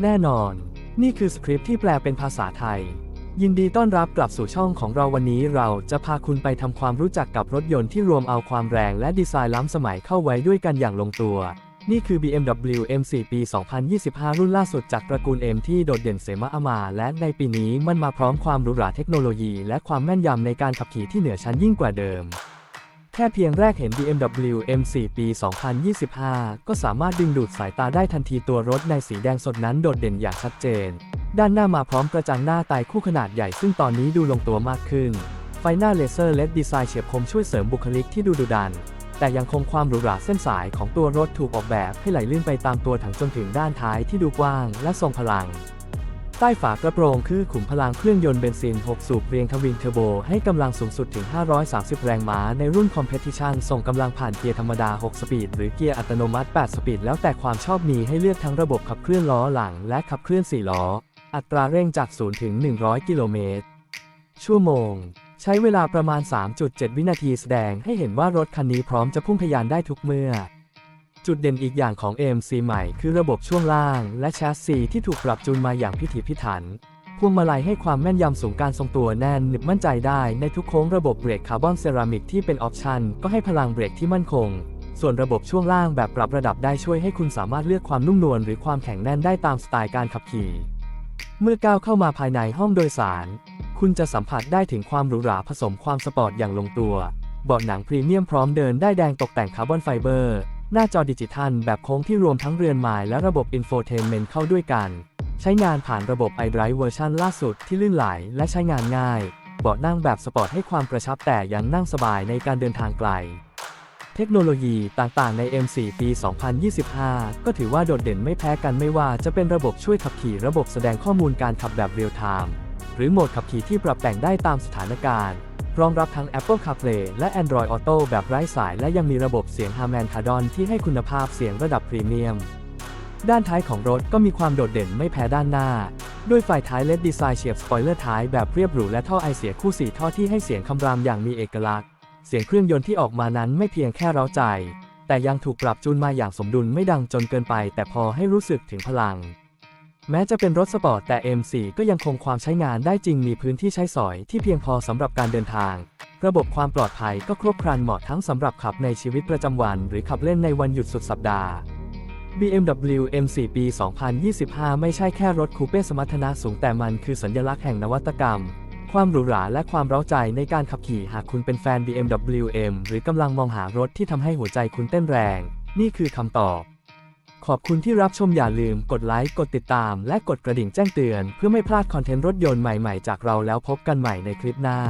แน่นอน นี่คือสคริปต์ที่แปลเป็นภาษาไทย ยินดีต้อนรับกลับสู่ช่องของเราวันนี้เราจะพาคุณไปทำความรู้จักกับรถยนต์ที่รวมเอาความแรงและดีไซน์ล้ำสมัยเข้าไว้ด้วยกันอย่างลงตัว นี่คือ BMW M4 ปี 2025 รุ่นล่าสุดจากตระกูล M ที่โดดเด่นเสมาอามา และในปีนี้มันมาพร้อมความหรูหราเทคโนโลยี และความแม่นยำในการขับขี่ที่เหนือชั้นยิ่งกว่าเดิม แค่เพียงแรกเห็น BMW M4 ปี 2025 ก็สามารถดึงดูดสายตาได้ทันทีตัวรถในสีแดงสดนั้นโดดเด่นอย่างชัดเจน ด้านหน้ามาพร้อมกระจังหน้าตายคู่ขนาดใหญ่ซึ่งตอนนี้ดูลงตัวมากขึ้น ไฟหน้าเลเซอร์เลดดีไซน์เฉียบคมช่วยเสริมบุคลิกที่ดูดุดัน แต่ยังคงความหรูหราเส้นสายของตัวรถถูกออกแบบให้ไหลลื่นไปตามตัวถังจนถึงด้านท้ายที่ดูกว้างและทรงพลัง ใต้ฝากระโปรงคือขุมพลังเครื่องยนต์เบนซิน 6 สูบเรียงทวินเทอร์โบ ให้กำลังสูงสุดถึง 530 แรงม้า ในรุ่น Competition ส่งกำลังผ่านเกียร์ธรรมดา 6 สปีด หรือเกียร์อัตโนมัติ 8 สปีด แล้วแต่ความชอบมีให้เลือกทั้งระบบขับเคลื่อนล้อหลัง และขับเคลื่อน 4 ล้อ อัตราเร่งจาก 0 ถึง 100 กิโลเมตร ชั่วโมง ใช้เวลาประมาณ 3.7 วินาทีแสดงให้เห็นว่ารถคันนี้พร้อมจะพุ่งทะยานได้ทุกเมื่อ จุดเด่นอีกอย่างของ AMC ใหม่คือระบบช่วงล่าง และแชสซีที่ถูกปรับจูนมาอย่างพิถีพิถัน พวงมาลัยให้ความแม่นยำสูงการทรงตัวแน่นหนึบมั่นใจได้ในทุกโค้งระบบเบรกคาร์บอนเซรามิกที่เป็นออปชันก็ให้พลังเบรกที่มั่นคง ส่วนระบบช่วงล่างแบบปรับระดับได้ช่วยให้คุณสามารถเลือกความนุ่มนวลหรือความแข็งแน่นได้ตามสไตล์การขับขี่ เมื่อก้าวเข้ามาภายในห้องโดยสาร คุณจะสัมผัสได้ถึงความหรูหราผสมความสปอร์ตอย่างลงตัวเบาะหนังพรีเมียมพร้อมเดินได้แดงตกแต่งคาร์บอนไฟเบอร์ หน้าจอดิจิทัลแบบโค้งที่รวมทั้งเรือนไม้และระบบอินโฟเทนเมนต์เข้าด้วยกัน ใช้งานผ่านระบบ iDrive เวอร์ชันล่าสุดที่ลื่นไหลและใช้งานง่าย เบาะนั่งแบบสปอร์ตให้ความกระชับแต่ยังนั่งสบายในการเดินทางไกล เทคโนโลยีต่างๆใน M4 ปี 2025 ก็ถือว่าโดดเด่นไม่แพ้กันไม่ว่าจะเป็นระบบช่วยขับขี่ระบบแสดงข้อมูลการขับแบบเรียลไทม์หรือโหมดขับขี่ที่ปรับแต่งได้ตามสถานการณ์รองรับทั้ง Apple CarPlay และ Android Auto แบบไร้สายและยังมีระบบ เสียง Harman Kardon ที่ให้คุณภาพเสียงระดับพรีเมียม ด้านท้ายของรถก็มีความโดดเด่นไม่แพ้ด้านหน้า ด้วยไฟท้ายเลดดีไซน์เฉียบสปอยเลอร์ท้ายแบบเรียบหรูและท่อไอเสียคู่สีท่อที่ให้เสียงคำรามอย่างมีเอกลักษณ์ เสียงเครื่องยนต์ที่ออกมานั้นไม่เพียงแค่เร้าใจ แต่ยังถูกปรับจูนมาอย่างสมดุลไม่ดังจนเกินไป แต่พอให้รู้สึกถึงพลัง แม้จะเป็นรถสปอร์ตแต่ M4 ก็ยังคงความใช้งานได้จริงมีพื้นที่ใช้สอยที่เพียงพอสำหรับการเดินทาง ระบบความปลอดภัยก็ครบครันเหมาะทั้งสำหรับขับในชีวิตประจำวัน หรือขับเล่นในวันหยุดสุดสัปดาห์ BMW M4 ปี 2025 ไม่ใช่แค่รถคูเป้สมรรถนะสูงแต่มันคือสัญลักษณ์แห่งนวัตกรรม ความหรูหราและความเร้าใจในการขับขี่หากคุณเป็นแฟน BMW M หรือกำลังมองหารถที่ทำให้หัวใจคุณเต้นแรง นี่คือคำตอบ ขอบคุณที่รับชมอย่าลืมกดไลค์กดติดตาม และกดกระดิ่งแจ้งเตือน เพื่อไม่พลาดคอนเทนต์รถยนต์ใหม่ๆ จากเราแล้วพบกันใหม่ในคลิปหน้า